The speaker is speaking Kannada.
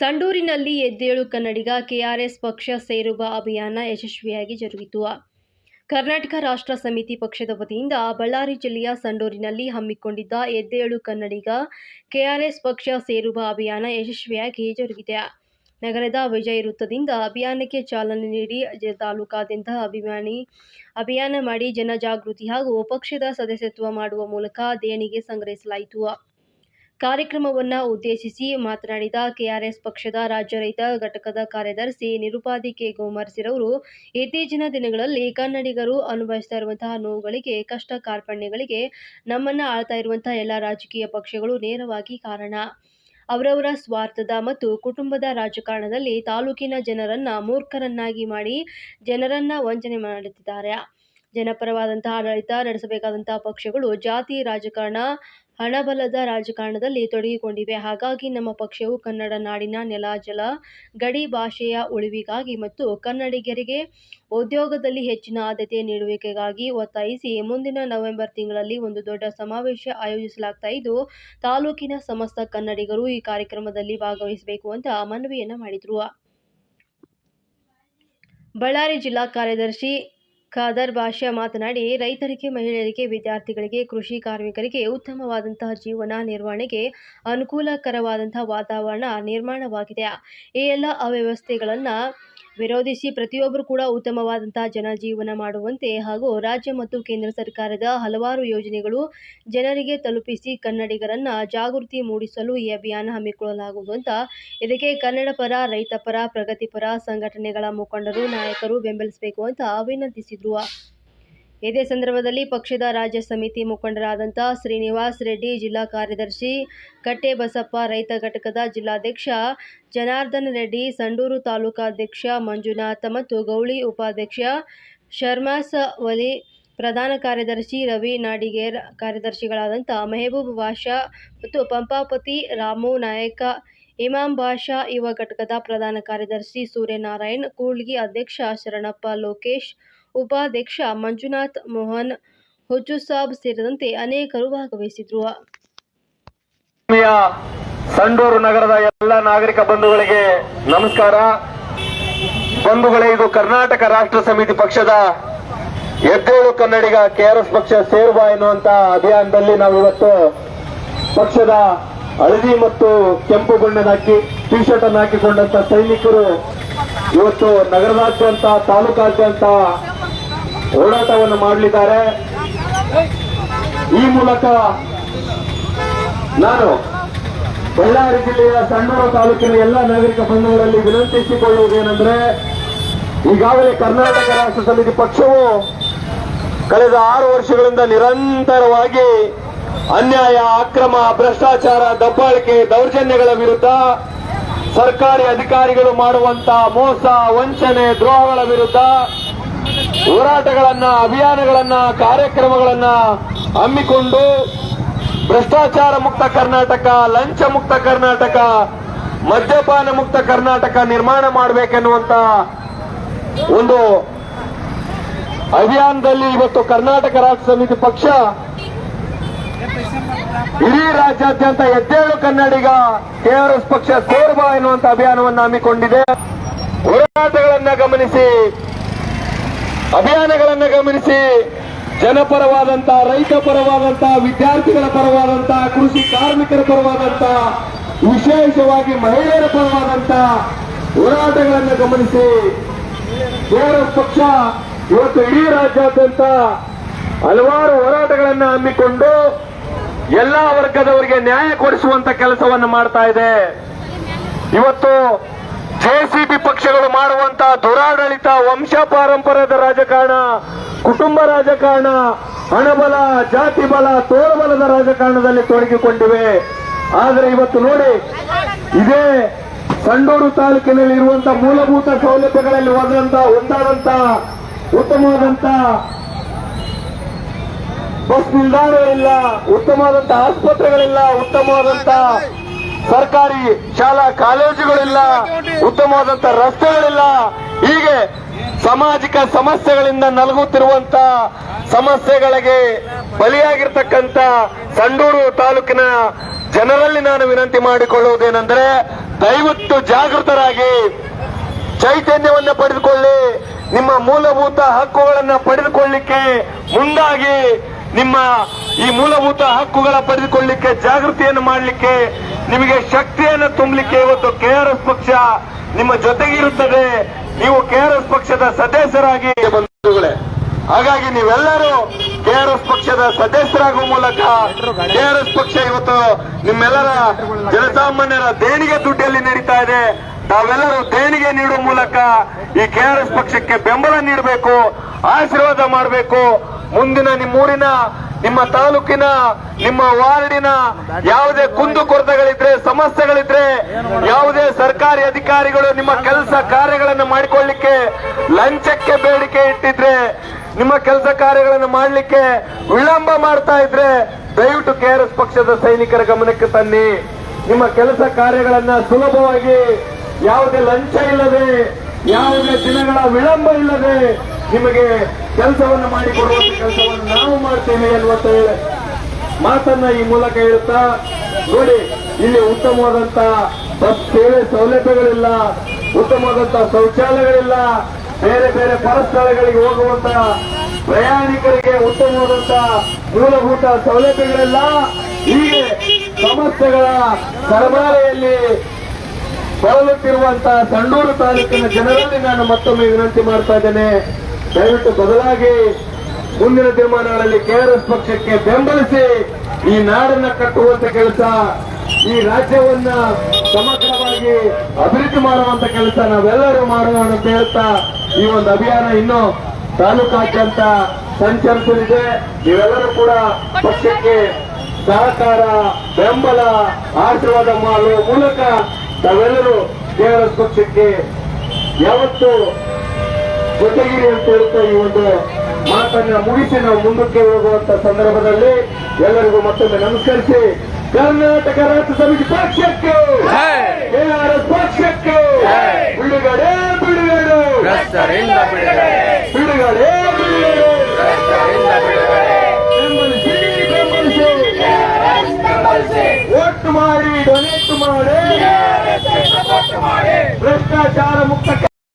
ಸಂಡೂರಿನಲ್ಲಿ ಎದ್ದೇಳು ಕನ್ನಡಿಗ ಕೆಆರ್ಎಸ್ ಪಕ್ಷ ಸೇರುವ ಅಭಿಯಾನ ಯಶಸ್ವಿಯಾಗಿ ಜರುಗಿತು. ಕರ್ನಾಟಕ ರಾಷ್ಟ್ರ ಸಮಿತಿ ಪಕ್ಷದ ವತಿಯಿಂದ ಬಳ್ಳಾರಿ ಜಿಲ್ಲೆಯ ಸಂಡೂರಿನಲ್ಲಿ ಹಮ್ಮಿಕೊಂಡಿದ್ದ ಎದ್ದೇಳು ಕನ್ನಡಿಗ ಕೆಆರ್ಎಸ್ ಪಕ್ಷ ಸೇರುವ ಅಭಿಯಾನ ಯಶಸ್ವಿಯಾಗಿ ಜರುಗಿದೆ. ನಗರದ ವಿಜಯ ವೃತ್ತದಿಂದ ಅಭಿಯಾನಕ್ಕೆ ಚಾಲನೆ ನೀಡಿ ತಾಲೂಕಾದ್ಯಂತ ಅಭಿಮಾನಿ ಅಭಿಯಾನ ಮಾಡಿ ಜನಜಾಗೃತಿ ಹಾಗೂ ಪಕ್ಷದ ಸದಸ್ಯತ್ವ ಮಾಡುವ ಮೂಲಕ ದೇಣಿಗೆ ಸಂಗ್ರಹಿಸಲಾಯಿತು. ಕಾರ್ಯಕ್ರಮವನ್ನು ಉದ್ದೇಶಿಸಿ ಮಾತನಾಡಿದ ಕೆಆರ್ಎಸ್ ಪಕ್ಷದ ರಾಜ್ಯ ರೈತ ಘಟಕದ ಕಾರ್ಯದರ್ಶಿ ನಿರುಪಾದಿ ಕೆ. ಗೋಮರ್ಸಿರವರು, ಇತ್ತೀಚಿನ ದಿನಗಳಲ್ಲಿ ಕನ್ನಡಿಗರು ಅನುಭವಿಸ್ತಾ ಇರುವಂತಹ ನೋವುಗಳಿಗೆ, ಕಷ್ಟ ಕಾರ್ಪಣ್ಯಗಳಿಗೆ ನಮ್ಮನ್ನ ಆಳ್ತಾ ಇರುವಂತಹ ಎಲ್ಲ ರಾಜಕೀಯ ಪಕ್ಷಗಳು ನೇರವಾಗಿ ಕಾರಣ. ಅವರವರ ಸ್ವಾರ್ಥದ ಮತ್ತು ಕುಟುಂಬದ ರಾಜಕಾರಣದಲ್ಲಿ ತಾಲೂಕಿನ ಜನರನ್ನ ಮೂರ್ಖರನ್ನಾಗಿ ಮಾಡಿ ಜನರನ್ನ ವಂಚನೆ ಮಾಡುತ್ತಿದ್ದಾರೆ ಜನಪರವಾದಂತಹ ಆಡಳಿತ ನಡೆಸಬೇಕಾದಂತಹ ಪಕ್ಷಗಳು ಜಾತಿ, ರಾಜಕಾರಣ ಹಣಬಲದ ರಾಜಕಾರಣದಲ್ಲಿ ತೊಡಗಿಕೊಂಡಿವೆ. ಹಾಗಾಗಿ ನಮ್ಮ ಪಕ್ಷವು ಕನ್ನಡ ನಾಡಿನ ನೆಲ, ಜಲ, ಗಡಿ ಭಾಷೆಯ ಉಳಿವಿಗಾಗಿ ಮತ್ತು ಕನ್ನಡಿಗರಿಗೆ ಉದ್ಯೋಗದಲ್ಲಿ ಹೆಚ್ಚಿನ ಆದ್ಯತೆ ನೀಡುವಿಕೆಗಾಗಿ ಒತ್ತಾಯಿಸಿ ಮುಂದಿನ ನವೆಂಬರ್ ತಿಂಗಳಲ್ಲಿ ಒಂದು ದೊಡ್ಡ ಸಮಾವೇಶ ಆಯೋಜಿಸಲಾಗ್ತಾ ಇದ್ದು, ತಾಲೂಕಿನ ಸಮಸ್ತ ಕನ್ನಡಿಗರು ಈ ಕಾರ್ಯಕ್ರಮದಲ್ಲಿ ಭಾಗವಹಿಸಬೇಕು ಅಂತ ಮನವಿಯನ್ನ ಮಾಡಿದ್ರು. ಬಳ್ಳಾರಿ ಜಿಲ್ಲಾ ಕಾರ್ಯದರ್ಶಿ ಖಾದರ್ ಭಾಷ್ಯ ಮಾತನಾಡಿ, ರೈತರಿಗೆ, ಮಹಿಳೆಯರಿಗೆ, ವಿದ್ಯಾರ್ಥಿಗಳಿಗೆ, ಕೃಷಿ ಕಾರ್ಮಿಕರಿಗೆ ಉತ್ತಮವಾದಂತಹ ಜೀವನ ನಿರ್ವಹಣೆಗೆ ಅನುಕೂಲಕರವಾದಂತಹ ವಾತಾವರಣ ನಿರ್ಮಾಣವಾಗಿದೆ. ಈ ಎಲ್ಲ ಅವ್ಯವಸ್ಥೆಗಳನ್ನು ವಿರೋಧಿಸಿ ಪ್ರತಿಯೊಬ್ಬರು ಕೂಡ ಉತ್ತಮವಾದಂತಹ ಜನಜೀವನ ಮಾಡುವಂತೆ ಹಾಗೂ ರಾಜ್ಯ ಮತ್ತು ಕೇಂದ್ರ ಸರ್ಕಾರದ ಹಲವಾರು ಯೋಜನೆಗಳು ಜನರಿಗೆ ತಲುಪಿಸಿ ಕನ್ನಡಿಗರನ್ನು ಜಾಗೃತಿ ಮೂಡಿಸಲು ಈ ಅಭಿಯಾನ ಹಮ್ಮಿಕೊಳ್ಳಲಾಗುವುದು ಅಂತ ಇದಕ್ಕೆ ಕನ್ನಡ ಪರ, ರೈತ ಪರ ಪ್ರಗತಿಪರ ಸಂಘಟನೆಗಳ ಮುಖಂಡರು, ನಾಯಕರು ಬೆಂಬಲಿಸಬೇಕು ಅಂತ ವಿನಂತಿಸಿದ್ರು ಇದೇ ಸಂದರ್ಭದಲ್ಲಿ ಪಕ್ಷದ ರಾಜ್ಯ ಸಮಿತಿ ಮುಖಂಡರಾದಂಥ ಶ್ರೀನಿವಾಸ್ ರೆಡ್ಡಿ, ಜಿಲ್ಲಾ ಕಾರ್ಯದರ್ಶಿ ಕಟ್ಟೆ ಬಸಪ್ಪ ರೈತ ಘಟಕದ ಜಿಲ್ಲಾಧ್ಯಕ್ಷ ಜನಾರ್ದನ್ ರೆಡ್ಡಿ, ಸಂಡೂರು ತಾಲೂಕಾಧ್ಯಕ್ಷ ಮಂಜುನಾಥ ಮತ್ತು ಗೌಳಿ ಉಪಾಧ್ಯಕ್ಷ ಶರ್ಮಾಸ್ ವಲಿ ಪ್ರಧಾನ ಕಾರ್ಯದರ್ಶಿ ರವಿ ನಾಡಿಗೇರ್ ಕಾರ್ಯದರ್ಶಿಗಳಾದಂಥ ಮೆಹಬೂಬ್ ಬಾಷಾ ಮತ್ತು ಪಂಪಾಪತಿ ರಾಮು ನಾಯಕ, ಇಮಾಮ್ ಬಾಷಾ ಯುವ ಘಟಕದ ಪ್ರಧಾನ ಕಾರ್ಯದರ್ಶಿ ಸೂರ್ಯನಾರಾಯಣ್ ಕೂಳ್ಗಿ ಅಧ್ಯಕ್ಷ ಶರಣಪ್ಪ ಲೋಕೇಶ್ ಉಪಾಧ್ಯಕ್ಷ ಮಂಜುನಾಥ್ ಮೋಹನ್ ಹುಚ್ಚುಸಾಬ್ ಸೇರಿದಂತೆ ಅನೇಕರು ಭಾಗವಹಿಸಿದ್ರು. ಸಂಡೂರು ನಗರದ ಎಲ್ಲ ನಾಗರಿಕ ಬಂಧುಗಳಿಗೆ ನಮಸ್ಕಾರ. ಬಂಧುಗಳೇ, ಇದು ಕರ್ನಾಟಕ ರಾಷ್ಟ್ರ ಸಮಿತಿ ಪಕ್ಷದ ಎದ್ದೇಳು ಕನ್ನಡಿಗ ಕೆಆರ್ಎಸ್ ಪಕ್ಷ ಸೇರುವ ಎನ್ನುವಂತ ಅಭಿಯಾನದಲ್ಲಿ ನಾವು ಇವತ್ತು ಪಕ್ಷದ ಹಳದಿ ಮತ್ತು ಕೆಂಪು ಬಣ್ಣದ ಹಾಕಿ ಟಿ ಶರ್ಟ್ ಅನ್ನು ಹಾಕಿಕೊಂಡಂತ ಸೈನಿಕರು ಇವತ್ತು ನಗರದಾದ್ಯಂತ, ತಾಲೂಕಾದ್ಯಂತ ಓಡಾಟವನ್ನು ಮಾಡಲಿದ್ದಾರೆ. ಈ ಮೂಲಕ ನಾನು ಬಳ್ಳಾರಿ ಜಿಲ್ಲೆಯ ಸಣ್ಣೂರು ತಾಲೂಕಿನ ಎಲ್ಲ ನಾಗರಿಕ ಬಂಧುಗಳಲ್ಲಿ ವಿನಂತಿಸಿಕೊಳ್ಳುವುದೇನೆಂದ್ರೆ ಈಗಾಗಲೇ ಕರ್ನಾಟಕ ರಾಷ್ಟ್ರ ಸಮಿತಿ ಪಕ್ಷವು ಕಳೆದ ಆರು ವರ್ಷಗಳಿಂದ ನಿರಂತರವಾಗಿ ಅನ್ಯಾಯ, ಅಕ್ರಮ, ಭ್ರಷ್ಟಾಚಾರ, ದಬ್ಬಾಳಿಕೆ, ದೌರ್ಜನ್ಯಗಳ ವಿರುದ್ಧ ಸರ್ಕಾರಿ ಅಧಿಕಾರಿಗಳು ಮಾಡುವಂತಹ ಮೋಸ, ವಂಚನೆ, ದ್ರೋಹಗಳ ವಿರುದ್ಧ ಹೋರಾಟಗಳನ್ನ, ಅಭಿಯಾನಗಳನ್ನ, ಕಾರ್ಯಕ್ರಮಗಳನ್ನ ಹಮ್ಮಿಕೊಂಡು ಭ್ರಷ್ಟಾಚಾರ ಮುಕ್ತ ಕರ್ನಾಟಕ, ಲಂಚ ಮುಕ್ತ ಕರ್ನಾಟಕ, ಮದ್ಯಪಾನ ಮುಕ್ತ ಕರ್ನಾಟಕ ನಿರ್ಮಾಣ ಮಾಡಬೇಕೆನ್ನುವಂತ ಒಂದು ಅಭಿಯಾನದಲ್ಲಿ ಇವತ್ತು ಕರ್ನಾಟಕ ರಾಜ್ಯ ಸಮಿತಿ ಪಕ್ಷ ಇಡೀ ರಾಜ್ಯಾದ್ಯಂತ ಎದ್ದೇಳು ಕನ್ನಡಿಗ ಕೆಆರ್ಎಸ್ ಪಕ್ಷ ಸೇರ್ಬ ಎನ್ನುವಂತ ಅಭಿಯಾನವನ್ನು ಹಮ್ಮಿಕೊಂಡಿದೆ. ಹೋರಾಟಗಳನ್ನ ಗಮನಿಸಿ ಅಭಿಯಾನಗಳನ್ನ ಗಮನಿಸಿ ಜನಪರವಾದಂತಹ ರೈತ ಪರವಾದಂತಹ ವಿದ್ಯಾರ್ಥಿಗಳ ಪರವಾದಂತಹ ಕೃಷಿ ಕಾರ್ಮಿಕರ ಪರವಾದಂತಹ ವಿಶೇಷವಾಗಿ ಮಹಿಳೆಯರ ಪರವಾದಂತಹ ಹೋರಾಟಗಳನ್ನು ಗಮನಿಸಿ ಕಾಂಗ್ರೆಸ್ ಪಕ್ಷ ಇವತ್ತು ಇಡೀ ರಾಜ್ಯಾದ್ಯಂತ ಹಲವಾರು ಹೋರಾಟಗಳನ್ನು ಹಮ್ಮಿಕೊಂಡು ಎಲ್ಲಾ ವರ್ಗದವರಿಗೆ ನ್ಯಾಯ ಕೊಡಿಸುವಂತ ಕೆಲಸವನ್ನು ಮಾಡ್ತಾ ಇದೆ. ಇವತ್ತು ಜೆಸಿಬಿ ಪಕ್ಷಗಳು ಮಾಡುವಂತ ದುರಾಡಳಿತ ವಂಶ ಪಾರಂಪರ್ಯದ ರಾಜಕಾರಣ, ಕುಟುಂಬ ರಾಜಕಾರಣ, ಹಣಬಲ ಜಾತಿ ಬಲ ತೋಳಬಲದ ರಾಜಕಾರಣದಲ್ಲಿ ತೊಡಗಿಕೊಂಡಿವೆ. ಆದರೆ ಇವತ್ತು ನೋಡಿ, ಇದೇ ಸಂಡೂರು ತಾಲೂಕಿನಲ್ಲಿ ಇರುವಂತಹ ಮೂಲಭೂತ ಸೌಲಭ್ಯಗಳಲ್ಲಿ ಒಂದಂತ ಒಂದಾದಂತ, ಉತ್ತಮವಾದಂತ ಬಸ್ ನಿಲ್ದಾಣಗಳಿಲ್ಲ ಉತ್ತಮವಾದಂತ ಆಸ್ಪತ್ರೆಗಳಿಲ್ಲ, ಉತ್ತಮವಾದಂತ ಸರ್ಕಾರಿ ಶಾಲಾ ಕಾಲೇಜುಗಳಿಲ್ಲ, ಉತ್ತಮವಾದಂತ ರಸ್ತೆಗಳಿಲ್ಲ. ಹೀಗೆ ಸಾಮಾಜಿಕ ಸಮಸ್ಯೆಗಳಿಂದ ನಲಗುತ್ತಿರುವಂತ ಸಮಸ್ಯೆಗಳಿಗೆ ಬಲಿಯಾಗಿರ್ತಕ್ಕಂಥ ಸಂಡೂರು ತಾಲೂಕಿನ ಜನರಲ್ಲಿ ನಾನು ವಿನಂತಿ ಮಾಡಿಕೊಳ್ಳುವುದೇನೆಂದರೆ ದಯವಿಟ್ಟು ಜಾಗೃತರಾಗಿ ಚೈತನ್ಯವನ್ನು ಪಡೆದುಕೊಳ್ಳಿ, ನಿಮ್ಮ ಮೂಲಭೂತ ಹಕ್ಕುಗಳನ್ನು ಪಡೆದುಕೊಳ್ಳಿಕ್ಕೆ ಮುಂದಾಗಿ ನಿಮ್ಮ ಈ ಮೂಲಭೂತ ಹಕ್ಕುಗಳ ಪಡೆದುಕೊಳ್ಳಿಕ್ಕೆ, ಜಾಗೃತಿಯನ್ನು ಮಾಡಲಿಕ್ಕೆ, ನಿಮಗೆ ಶಕ್ತಿಯನ್ನು ತುಂಬಲಿಕ್ಕೆ ಇವತ್ತು ಕೆಆರ್ಎಸ್ ಪಕ್ಷ ನಿಮ್ಮ ಜೊತೆಗಿರುತ್ತದೆ ನೀವು ಕೆಆರ್ಎಸ್ ಪಕ್ಷದ ಸದಸ್ಯರಾಗಿ ಬಂಧುಗಳೇ, ಹಾಗಾಗಿ ನೀವೆಲ್ಲರೂ ಕೆಆರ್ಎಸ್ ಪಕ್ಷದ ಸದಸ್ಯರಾಗುವ ಮೂಲಕ ಕೆಆರ್ಎಸ್ ಪಕ್ಷ ಇವತ್ತು ನಿಮ್ಮೆಲ್ಲರ ಜನಸಾಮಾನ್ಯರ ದೇಣಿಗೆ ದುಡ್ಡಲ್ಲಿ ನಡೀತಾ ಇದೆ. ತಾವೆಲ್ಲರೂ ದೇಣಿಗೆ ನೀಡುವ ಮೂಲಕ ಈ ಕೆಆರ್ಎಸ್ ಪಕ್ಷಕ್ಕೆ ಬೆಂಬಲ ನೀಡಬೇಕು, ಆಶೀರ್ವಾದ ಮಾಡಬೇಕು. ಮುಂದಿನ ನಿಮ್ಮೂರಿನ, ನಿಮ್ಮ ತಾಲೂಕಿನ, ನಿಮ್ಮ ವಾರ್ಡಿನ ಯಾವುದೇ ಕುಂದು ಕೊರತೆಗಳಿದ್ರೆ, ಸಮಸ್ಯೆಗಳಿದ್ರೆ, ಯಾವುದೇ ಸರ್ಕಾರಿ ಅಧಿಕಾರಿಗಳು ನಿಮ್ಮ ಕೆಲಸ ಕಾರ್ಯಗಳನ್ನು ಮಾಡಿಕೊಳ್ಳಿಕ್ಕೆ ಲಂಚಕ್ಕೆ ಬೇಡಿಕೆ ಇಟ್ಟಿದ್ರೆ, ನಿಮ್ಮ ಕೆಲಸ ಕಾರ್ಯಗಳನ್ನು ಮಾಡಲಿಕ್ಕೆ ವಿಳಂಬ ಮಾಡ್ತಾ ಇದ್ರೆ, ದಯವಿಟ್ಟು ಕೆಆರ್ಎಸ್ ಪಕ್ಷದ ಸೈನಿಕರ ಗಮನಕ್ಕೆ ತನ್ನಿ. ನಿಮ್ಮ ಕೆಲಸ ಕಾರ್ಯಗಳನ್ನ ಸುಲಭವಾಗಿ ಯಾವುದೇ ಲಂಚ ಇಲ್ಲದೆ, ಯಾವುದೇ ದಿನಗಳ ವಿಳಂಬ ಇಲ್ಲದೆ ನಿಮಗೆ ಕೆಲಸವನ್ನು ಮಾಡಿಕೊಡುವಂತ ಕೆಲಸವನ್ನು ನಾವು ಮಾಡ್ತೇವೆ ಅನ್ನುವಂತ ಮಾತನ್ನ ಈ ಮೂಲಕ ಹೇಳುತ್ತಾ, ನೋಡಿ, ಇಲ್ಲಿ ಉತ್ತಮವಾದಂತ ಬಸ್ ಸೇವೆ ಸೌಲಭ್ಯಗಳಿಲ್ಲ, ಉತ್ತಮವಾದಂತ ಶೌಚಾಲಯಗಳಿಲ್ಲ, ಬೇರೆ ಬೇರೆ ಪರಸ್ಥಳಗಳಿಗೆ ಹೋಗುವಂತ ಪ್ರಯಾಣಿಕರಿಗೆ ಉತ್ತಮವಾದಂತ ಮೂಲಭೂತ ಸೌಲಭ್ಯಗಳೆಲ್ಲ ಹೀಗೆ ಸಮಸ್ಯೆಗಳ ಸರಬರಾಯಲ್ಲಿ ಬಳಲುತ್ತಿರುವಂತಹ ಸಂಡೂರು ತಾಲೂಕಿನ ಜನರಲ್ಲಿ ನಾನು ಮತ್ತೊಮ್ಮೆ ವಿನಂತಿ ಮಾಡ್ತಾ ಇದ್ದೇನೆ. ದಯವಿಟ್ಟು ಬದಲಾಗಿ ಮುಂದಿನ ದಿನಮಾನಗಳಲ್ಲಿ ಕೆಆರ್ಎಸ್ ಪಕ್ಷಕ್ಕೆ ಬೆಂಬಲಿಸಿ ಈ ನಾಡನ್ನ ಕಟ್ಟುವಂತ ಕೆಲಸ, ಈ ರಾಜ್ಯವನ್ನ ಸಮಗ್ರವಾಗಿ ಅಭಿವೃದ್ಧಿ ಮಾಡುವಂತ ಕೆಲಸ ನಾವೆಲ್ಲರೂ ಮಾಡೋಣ ಅಂತ ಹೇಳ್ತಾ ಈ ಒಂದು ಅಭಿಯಾನ ಇನ್ನು ತಾಲೂಕಾದ್ಯಂತ ಸಂಚರಿಸಲಿದೆ. ನೀವೆಲ್ಲರೂ ಕೂಡ ಪಕ್ಷಕ್ಕೆ ಸಹಕಾರ, ಬೆಂಬಲ, ಆಶೀರ್ವಾದ ಮಾಡುವ ಮೂಲಕ ತಾವೆಲ್ಲರೂ ದೇವರ ಪಕ್ಷಕ್ಕೆ ಯಾವತ್ತು ಜೊತೆಗಿರಿ ಅಂತ ಹೇಳ್ತಾ ಈ ಒಂದು ಮಾತನ್ನ ಮುಗಿಸಿ ನಾವು ಮುಂದಕ್ಕೆ ಹೋಗುವಂತ ಸಂದರ್ಭದಲ್ಲಿ ಎಲ್ಲರಿಗೂ ಮತ್ತೊಮ್ಮೆ ನಮಸ್ಕರಿಸಿ ಕರ್ನಾಟಕ ರಾಜ್ಯ ಸಮಿತಿ ಪಕ್ಷಕ್ಕೆ! ಕೆಆರ್ಎಸ್ ಪಕ್ಷಕ್ಕೆ! ಬಿಡುಗಡೆ ಬಿಡುಗಡೆ! ಬಿಡುಗಡೆ! ಬೆಂಬಲಿಸಿ ಒಟ್ಟು ಮಾಡಿ ಡೊನೇಟ್ ಮಾಡಿ! ಭ್ರಷ್ಟಾಚಾರ ಮುಕ್ತ